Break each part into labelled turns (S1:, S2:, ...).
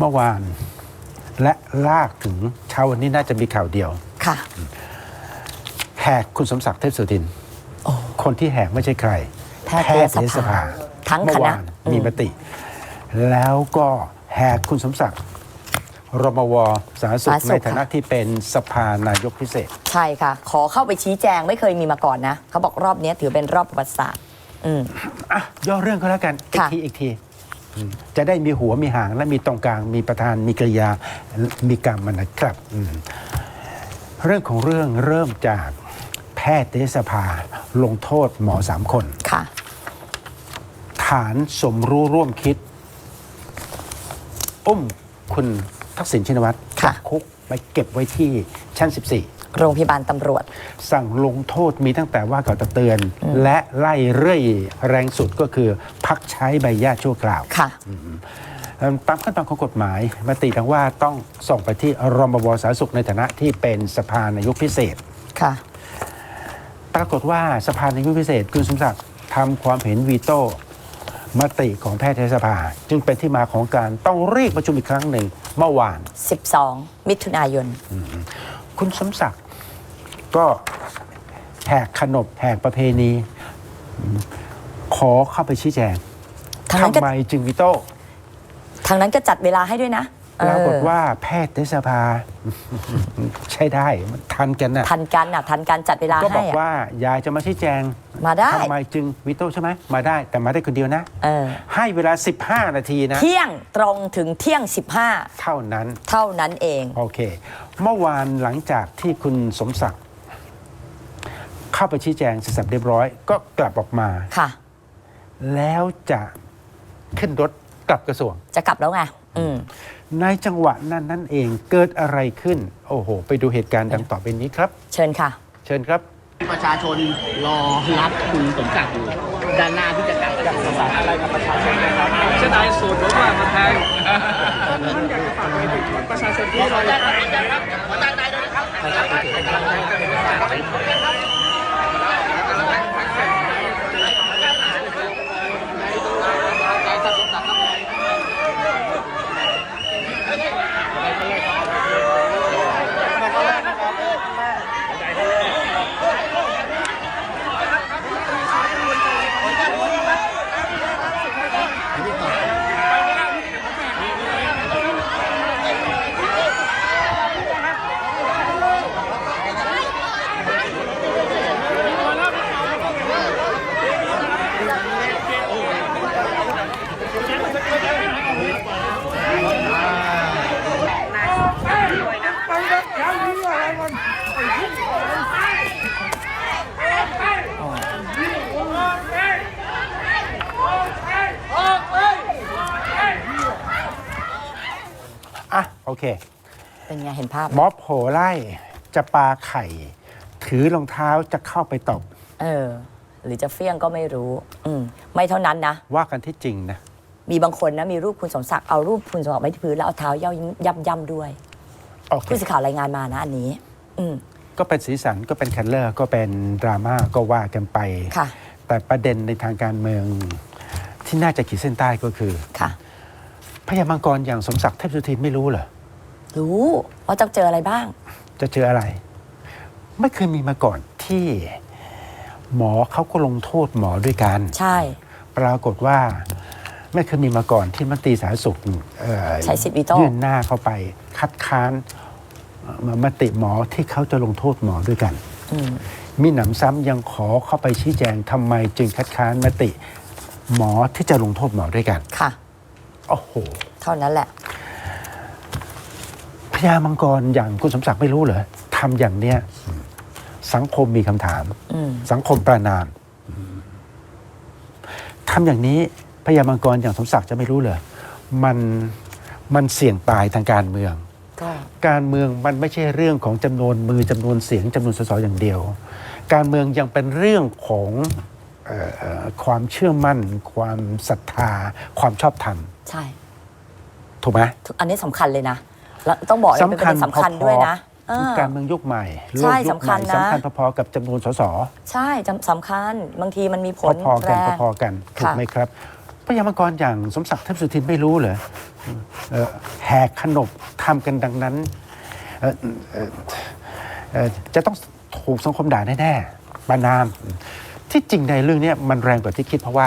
S1: เมื่อวาน และลากถึงเช้าวันนี้น่าจะมีข่าวเดียว
S2: ค่ะ
S1: แหกคุณสมศักดิ์เทพสุทิน
S2: โอ้
S1: คนที่แหกไม่ใช่ใคร
S2: แพทยสภาทั้ง
S1: เมื่
S2: ค
S1: อ
S2: ณะ
S1: วานมีมติ แล้วก็แหกคุณสมศักดิ์รมวสาธารณสุข
S2: สาธารณสุข
S1: ในฐานะ
S2: ค่ะ
S1: ที่เป็นสภานายกพิเศษ
S2: ใช่ค่ะ ขอเข้าไปชี้แจงไม่เคยมีมาก่อนนะ เขาบอกรอบนี้ถือเป็นรอบประวัติศาสตร์อืม
S1: อะย่อเรื่องเขาแล้วกัน อีก
S2: ค่ะ
S1: ที อีกทีอืม จะได้มีหัวมีหางและมีตรงกลาง มีประธานมีกริยา มีกรรมมันนะครับอืมเรื่องของเรื่องเริ่มจากแพทยสภาลงโทษหมอสามคน
S2: ค่ะ
S1: ฐานสมรู้ร่วมคิด อุ้มคุณทักษิณชินวัตร
S2: ค่ะ
S1: จากคุกไปเก็บไว้ที่ชั้น 14
S2: โรงพยาบาลตำรวจ
S1: สั่งลงโทษมีตั้งแต่ว่ากล่าวตักเตือน และไล่เรื่อยแรงสุดก็คือ พักใช้ใบญาติชั่วคราว
S2: ค่ะ
S1: เอิ่มตามขั้นตอนของกฎหมายมติดังว่าต้องส่งไปที่รมบสาธารณสุขในฐานะที่เป็นสภานายกพิเศษ
S2: ค่ะ
S1: ปรากฏว่าสภานายกพิเศษคุณสมศักดิ์ทำความเห็นวีโต้มติของแพทยสภา จึงเป็นที่มาของการต้องเรียกประชุมอีกครั้งหนึ่งเมื่อวาน
S2: 12 มิถุนายน
S1: คุณสมศักดิ์ก็แหกขนบแหกประเพณี ขอเข้าไปชี้แจง
S2: ทางนั้นก็
S1: ทำไมจึงวีโต้
S2: ทางนั้นก็จัดเวลาให้ด้วยนะ
S1: ปรากฏ
S2: เออ
S1: ว่าแพทยสภา ใช่ได้มันทันกันนะ
S2: ทันกันอะทันการจัดเวลา
S1: ก็บ
S2: ให้
S1: อก
S2: อะ
S1: ว่ายายจะมาชี้แจง
S2: มาได้
S1: ทำไมจึงวีโต้ใช่ไหมมาได้แต่มาได้คนเดียวนะ
S2: เออ
S1: ให้เวลา 15 นาทีนะ
S2: เที่ยงตรงถึงเที่ยง
S1: เท่านั้น
S2: 15เท่านั้นเอง
S1: โอเค เมื่อวานหลังจากที่คุณสมศักดิ์เข้าไปชี้แจงเสร็จสับเรียบร้อย ก็กลับออกมา
S2: ค่ะ
S1: แล้วจะขึ้นรถกลับกระทรวง
S2: จะกลับแล้วไงอืม
S1: ในจังหวะนั้นนั่นเองเกิดอะไรขึ้น โอ้โห ไปดูเหตุการณ์ดังต่อไปนี้ครับ
S2: เชิญค่ะ
S1: เชิญครับ
S3: ประชาชนรอรับคุณสมศักดิ์อยู่ด้านหน้าที่จะกลับจากสวรรค์อะไรกับประชาชนนะครับ
S4: เสียดายสูตรผมว่ามันแพง
S3: ขออนุญาตครับขออนุญาตครับขออนุญาตนายด้วยนะครับ
S1: โอเค
S2: เป็นไงเห็นภาพ
S1: ม็อบโหไล่จะปาไข่ ถือรองเท้าจะเข้าไปตบ
S2: เออ หรือจะเฟี้ยงก็ไม่รู้ อืมไม่เท่านั้นนะ
S1: ว่ากันที่จริงนะ
S2: มีบางคนนะมีรูปคุณสมศักดิ์เอารูปคุณสมศักดิ์ไว้ที่พื้นแล้วเอาเท้าย่ำย่ำย่ำด้วย
S1: โอเค
S2: ผู้สื่อข่าวรายงานมานะอันนี้ อืม
S1: ก็เป็นสีสันก็เป็นคันเลอร์ก็เป็นดราม่าก็ว่ากันไป
S2: ค่ะ
S1: แต่ประเด็นในทางการเมืองที่น่าจะขีดเส้นใต้ก็คือ
S2: ค่ะ
S1: พญามังกรอย่างสมศักดิ์เทพสุทินไม่รู้เหรอ
S2: รู้ว่าจะเจออะไรบ้าง
S1: จะเจออะไร ไม่เคยมีมาก่อนที่หมอเขาก็ลงโทษหมอด้วยกัน
S2: ใช่
S1: ปรากฏว่าไม่เคยมีมาก่อนที่มนตรีสาธารณสุขเอ่อ
S2: ใช้สิทธิ์วีโต้
S1: ยื่นหน้าเข้าไปคัดค้านเอ่อมติหมอที่เขาจะลงโทษหมอด้วยกัน
S2: อืม
S1: มีหนำซ้ำยังขอเข้าไปชี้แจงทำไมจึงคัดค้านมติ หมอที่จะลงโทษหมอด้วยกัน
S2: ค่ะ
S1: โอ้โห
S2: เท่านั้นแหละ
S1: พญามังกรอย่างคุณสมศักดิ์ไม่รู้เหรอทำอย่างเนี้ยสังคมมีคำถาม
S2: อืม
S1: สังคมประนามทำอย่างนี้พญามังกรอย่างสมศักดิ์จะไม่รู้เหรอมันมันเสี่ยงตายทางการเมือง
S2: ก็
S1: การเมืองมันไม่ใช่เรื่องของจำนวนมือจำนวนเสียงจำนวนสสอย่างเดียว การเมืองยังเป็นเรื่องของเออเอ่อความเชื่อมั่น ความศรัทธา ความชอบธรรม
S2: ใช่
S1: ถูกไหม
S2: ทุกอันนี้สำคัญเลยนะแล้วต้องบอกเลยเป็นประเด็นสำคัญด้วยนะเออ
S1: การเมืองยุคใหม่โล
S2: ใช่
S1: กยุค
S2: สำ
S1: ให
S2: คั
S1: ม่
S2: ญนะ
S1: สำคัญพอๆกับจำนวนสส
S2: ใช่จำสำคัญ บางทีมันมีผล
S1: พอๆกัน
S2: แรง
S1: พอๆกันถูก
S2: ค่ะ
S1: ไหมครับเพพยามังกรอย่างสมศักดิ์เทพสุทินไม่รู้เหรอเอ่อแหกขนบทำกันดังนั้นเอ่อเอ่อเอ่อจะต้องถูกสังคมด่าแน่ๆประนาม ที่จริงในเรื่องเนี้ยมันแรงกว่าที่คิดเพราะว่า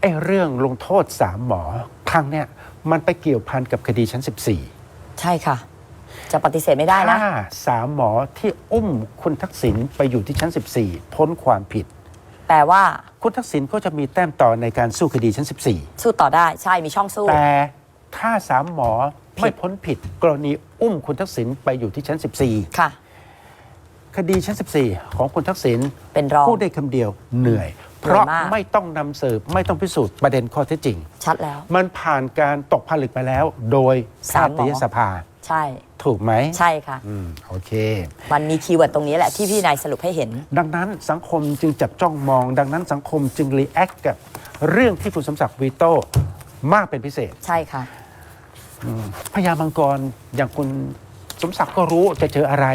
S1: ไอ้เรื่องลงโทษสามหมอ ครั้งเนี้ยมันไปเกี่ยวพันกับคดีชั้น 14
S2: ใช่ค่ะ จะปฏิเสธไม่ได้นะ
S1: ถ้าสามหมอที่อุ้มคุณทักษิณไปอยู่ที่ชั้น 14 พ้นความผิด
S2: แปลว่า
S1: คุณทักษิณก็จะมีแต้มต่อในการสู้คดีชั้น
S2: สู้ต่อได้ใช่มีช่องสู้
S1: 14 แต่ถ้าสามหมอไม่พ้นผิด กรณีอุ้มคุณทักษิณไปอยู่ที่ชั้น
S2: ค่ะ
S1: 14 คดีชั้น 14 ของคุณทักษิณ
S2: เป็นรอง
S1: พูดได้คำเดียวเหนื่อย เพ
S2: เหนื่อย
S1: ราะ
S2: มาก
S1: ไม่ต้องนำสืบไม่ต้องพิสูจน์ประเด็นข้อเท็จจริง
S2: ชัดแล้ว
S1: มันผ่านการตกผลึกไปแล้ว โดยแพ
S2: สามหม
S1: ท
S2: อ
S1: ยสภา
S2: ใช่
S1: ถูกไหม
S2: ใช่ค่ะ
S1: อืมโอเค
S2: มันมีคีย์เวิร์ดตรงนี้แหละที่พี่นายสรุปให้เห็น
S1: ดังนั้นสังคมจึงจับจ้องมอง ดังนั้นสังคมจึงรีแอคกับเรื่องที่คุณสมศักดิ์วีโต้มากเป็นพิเศษ
S2: ใช่ค่ะ
S1: พญามังกรอย่างคุณสมศักดิ์ก็รู้จะเจออะไร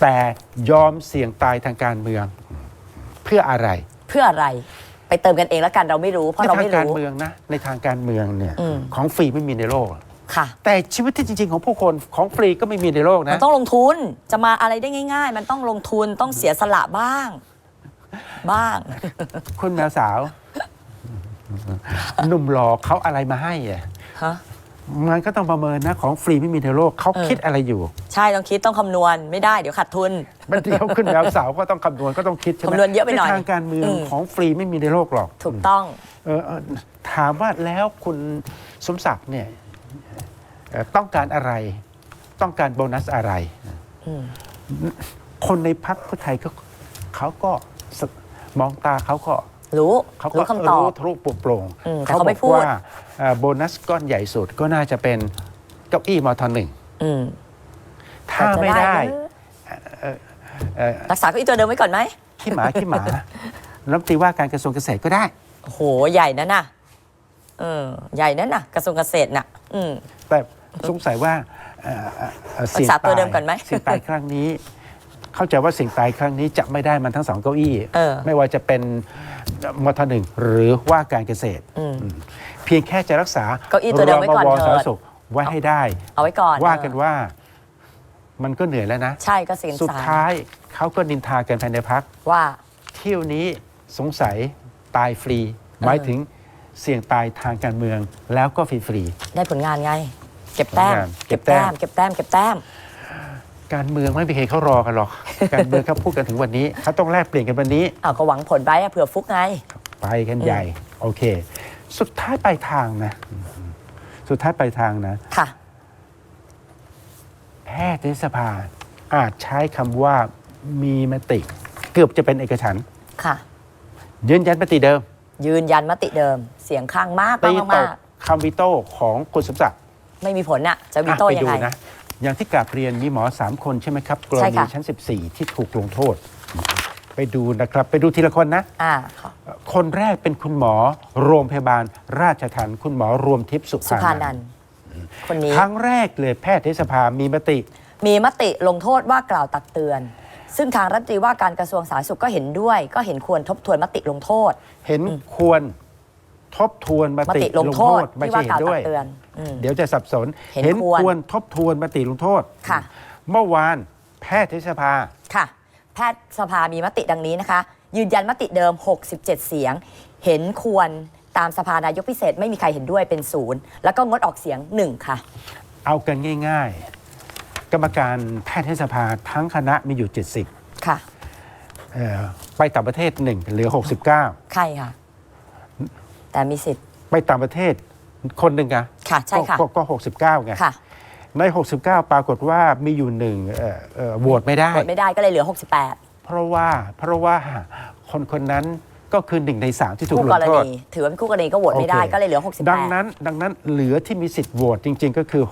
S1: แต่ยอมเสี่ยงตายทางการเมือง เพื่ออะไร
S2: เพื่ออะไร ไปเติมกันเองแล้วกันเราไม่รู้ เพราะ
S1: ใน
S2: เรา
S1: ทาง
S2: ไม่
S1: การ
S2: รู้
S1: เมืองนะในทางการเมืองเนี่ย
S2: อืม
S1: ของฟรีไม่มีในโลก
S2: ค่ะ
S1: แต่ชีวิตที่จริง ๆ ของผู้คนของฟรีก็ไม่มีในโลก
S2: มัน
S1: นะ
S2: ต้องลงทุนจะมาอะไรได้ง่าย ๆ มันต้องลงทุนต้องเสียสละบ้าง บ้าง
S1: คุณแมวสาว หนุ่มหล่อเขาอะไรมาให้อะ
S2: ฮะ
S1: มันก็ต้องประเมินนะ ของฟรีไม่มีในโลกเขา
S2: เออ
S1: คิดอะไรอยู่
S2: ใช่ต้องคิดต้องคำนวณไม่ได้เดี๋ยวขาดทุน
S1: มันเดียวขึ้นแล้วเสาก็ต้องคำนวณก็ต้องคิดใช่ไหม
S2: คำนวณเยอะไปหน่อย
S1: ทางการเมือง
S2: อืม
S1: ของฟรีไม่มีในโลกหรอก
S2: ถูกต้อง
S1: เออเออถามว่าแล้วคุณสมศักดิ์เนี่ยเอ่อต้องการอะไร ต้องการโบนัสอะไร
S2: อืม
S1: คนในพักเพื่อไทยก็เขาก็สมองตาเขาก็
S2: รู้
S1: เขาก็
S2: รู้คำตอบ
S1: รู้ทะลุปลุกโปร่ง
S2: อืมแต่
S1: เขา
S2: เขา
S1: บ
S2: ไม่
S1: อก
S2: พูด
S1: ว่าเอ่อโบนัสก้อนใหญ่สุดก็น่าจะเป็นเก้าอี้มทหนึ่ง
S2: อืม
S1: ถ้าไม่
S2: แต่จะ
S1: ได้
S2: หรือ
S1: เอ่อ
S2: รักษาเก้าอี้ตัวเดิมไว้ก่อนไหม
S1: ขี้หมาขี้หมารัฐมนตรีว่าการกระทรวงเกษตรก็ได้
S2: โอ้โหใหญ่นั่นน่ะเออใหญ่นั่นน่ะ กระทรวงเกษตรน่ะ อืม
S1: แต่สงสัยว่าเอ่อเอ่อเอ่อ
S2: รักษาตัวเดิมก่อนไหม
S1: เสี่ยงตายครั้งนี้ เข้าใจว่าเสิ่ยงตายครั้งนี้จะไม่ได้มันทั้งสองเก้าอี้
S2: เออ
S1: ไม่ว่าจะเป็นมทหนึ่งหรือว่าการเกษตร
S2: อืม
S1: อืมเพียงแค่จะรักษา
S2: เก้าอี้ตัวเดิมไว้ก่อน
S1: รม
S2: เถิด
S1: สาธารณสุขไว้ให้ได้
S2: เอาไว้ก่อน
S1: ว่า
S2: เออ
S1: กันว่ามันก็เหนื่อยแล้วนะ
S2: ใช่ก็เสียง
S1: สุด
S2: สาย
S1: ท้ายเขาก็นินทากันภายในพัก
S2: ว่า
S1: เที่ยวนี้สงสัยตายฟรี หมายถึงเสี่ยงตายทางการเมืองแล้วก็ฟรีๆ
S2: ได้ผลงานไง เก็บแต้ม
S1: ผลงานเก็
S2: เก็
S1: บบแต้
S2: แต้
S1: ม
S2: มเก็บแต้ม เก็บแต้ม
S1: การเมืองไม่มีใครเขารอกันหรอก การเมืองเขาพูดกันถึงวันนี้เขาต้องแลกเปลี่ยนกันวันนี้
S2: อ้าวก็หวังผลไว้อะเผื่อฟุกไง
S1: ไปกันใหญ่ โอเค สุดท้ายปลายทางนะ สุดท้ายปลายทางนะ
S2: ค่ะ
S1: แพทยสภาอาจใช้คำว่ามีมติ เกือบจะเป็นเอกฉันท์
S2: ค่ะ
S1: ยืนยันมติเดิม
S2: ยืนยันมติเดิม เสียงข้างมาก
S1: ตี
S2: มาก
S1: ต
S2: มากก
S1: คำวิโต้ของคุณสมศักดิ์
S2: ไม่มีผลน่ะ จะวีโต้
S1: อะไป
S2: ยัง
S1: ดู
S2: ไง
S1: นะ อย่างที่กราบเรียนมีหมอสามคนใช่ไหมครับกร
S2: ใช่
S1: ณี
S2: ค่ะ
S1: ชั้น 14 ที่ถูกลงโทษ ไปดูนะครับ ไปดูทีละคนนะ
S2: อ่าค่ะ
S1: คนแรกเป็นคุณหมอโรงพยาบาล ราชทันคุณหมอรวมทิพย์สุ
S2: สุภา
S1: ภา
S2: นั
S1: นั
S2: น
S1: นท์
S2: ท์คนนี้
S1: ครั้งแรกเลยแพทยสภามีมติ
S2: มีมติลงโทษว่ากล่าวตักเตือน ซึ่งทางรัฐมนตรีว่าการกระทรวงสาธารณสุขก็เห็นด้วย ก็เห็นควรทบทวนมติลงโทษ
S1: เห็นควร ทบทวนม
S2: ม
S1: ติ
S2: ติลงโทษ
S1: ไม่
S2: ที่
S1: ใช่
S2: ว่า
S1: เห็
S2: กล่าวน
S1: ด้
S2: ตั
S1: วย
S2: กเตือนอืม
S1: เดี๋ยวจะสับสน
S2: เห็นควร
S1: ควรทบทวนมติลงโทษ
S2: ค่ะ
S1: เมื่อวานแพทยสภา
S2: ค่ะ แพทยสภามีมติดังนี้นะคะ ยืนยันมติเดิม 67 เสียง เห็นควรตามสภานายกพิเศษไม่มีใครเห็นด้วยเป็นศูนย์แล้วก็งดออกเสียงหนึ่งค่ะ
S1: เอากันง่าย ๆ กรรมการแพทยสภาทั้งคณะมีอยู่ 70
S2: ค่ะ
S1: เอ่อไปต่างประเทศหนึ่งเหลือ 69
S2: ใช่ค่ะ แต่มีสิทธิ์
S1: ไปต่างประเทศคนหนึ่งอะ
S2: ค่ะใช่ค่ะ
S1: ก็ก็ก็69ไง
S2: ค่ะ
S1: ใน 69 ปรากฏว่ามีอยู่หนึ่งเอ่อเอ่อโหวตไม่ได้
S2: กดไม่ได้ก็เลยเหลือ 68
S1: เพราะว่าเพราะว่าคนคนนั้นก็คือหนึ่งในสามที่ถูก
S2: คู่
S1: ล
S2: ก
S1: ง
S2: ร
S1: โทษ
S2: ณีถือว่าเป็นคู่กรณีก็โหวตไม่ได้
S1: โอค
S2: ก็เลยเหลือ68
S1: ดังนั้น ดังนั้นเหลือที่มีสิทธิ์โหวตจริง ๆ ก็คือ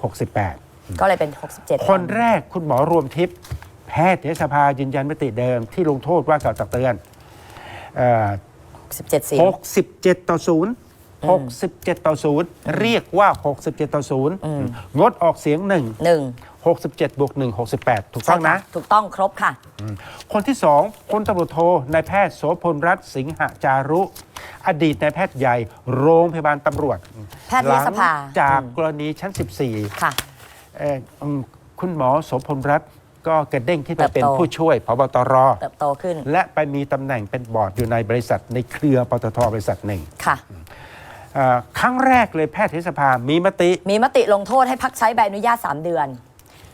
S2: ก็เลยเป็น 67
S1: 68คนแรกคุณหมอรวมทิพย์แพทยสภายืนยันมติเดิมที่ลงโทษว่ากล่าวตักเตือนเอ่อ
S2: 67เสียง
S1: 67 ต่อ 0 67 ต่อ 0 เรียกว่า 67 ต่อ 0 งดออกเสียง1
S2: หนึ่ง
S1: 67 บวก 1 68 ถูกต้องนะ
S2: ใช่ค่ถูกต้องครบค่ะ
S1: คนที่สองพลตำรวจโทนายแพทย์โสพลรัตน์สิงหจารุ อดีตนายแพทย์ใหญ่โรงพยาบาลตำรวจ
S2: แพทยสภา
S1: หลังจาก
S2: อืม
S1: กรณีชั้น 14
S2: ค่ะ
S1: เอ่ออืมคุณหมอโสพลรัตน์ ก็กระเด้งขึ้นไป
S2: เติบโต
S1: เป็นผู้ช่วยพบตร
S2: เติบโตขึ้น
S1: และไปมีตำแหน่งเป็นบอร์ดอยู่ในบริษัทในเครือปตทบริษัทหนึ่ง
S2: ค่ะ
S1: เอ่อครั้งแรกเลยแพทยสภามีมติ
S2: มีมติลงโทษให้พักใช้ใบอนุญาต 3 เดือน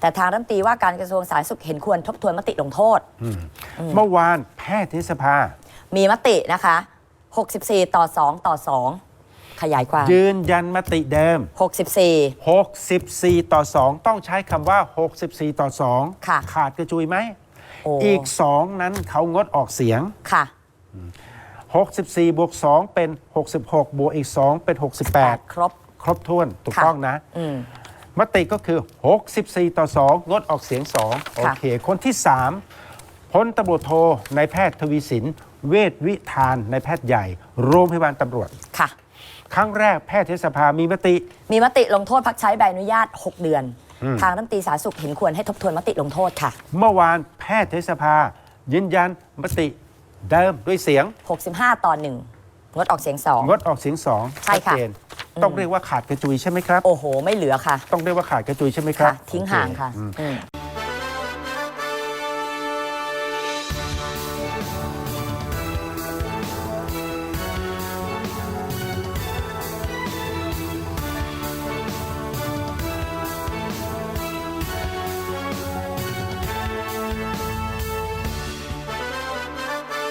S2: แต่ทางรัฐมนตรีว่าการกระทรวงสาธารณสุขเห็นควรทบทวนมติลงโทษ
S1: เมื่อวานแพทยสภา
S2: มีมตินะคะ 64 ต่อ 2 ต่อ 2 ขยายความ
S1: ยืนยันมติเดิม
S2: 64
S1: 64 ต่อ 2 ต้องใช้คำว่า 64 ต่อ 2
S2: ค่ะ
S1: ขาดกระจุยไหม
S2: โอ้
S1: อีก 2 นั้นเขางดออกเสียง
S2: ค่ะ
S1: 64 บวก 2 เป็น 66 บวกอีก 2 เป็น 68
S2: ครบ
S1: ครบถ้วนถูก
S2: ค่ะ
S1: ต้องนะ
S2: อืม
S1: มติก็คือ 64 ต่อ 2 งดออกเสียง 2 โอ
S2: ค่ะ
S1: เค คนที่ 3พลตำรวจโทนายแพทย์ทวีสิน เวชวิธานนายแพทย์ใหญ่ โรงพยาบาลตำรวจ
S2: ค่ะ
S1: ครั้งแรกแพทยสภามีมติ
S2: มีมติลงโทษพักใช้ใบอนุญาต 6 เดือนทางรัฐมนตรีสาธารณสุขเห็นควรให้ทบทวนมติลงโทษค่ะ
S1: เมื่อวานแพทยสภา ยืนยันมติเดิมด้วยเสียง
S2: 65 ต่อ1งดออกเสียง
S1: งดออกเสียงสอง
S2: ใช่ค่ะ
S1: ชัดเจนต้องเรียกว่าขาดกระจุยใช่ไหมครับ
S2: 2โอ้โห ไม่เหลือค่ะ
S1: ต้องเรียกว่าขาดกระจุยใช่ไหมครั
S2: ค่ะ
S1: บ
S2: ทิ้ง
S1: โอเค
S2: ห่างค่ะ
S1: อืม
S2: อืม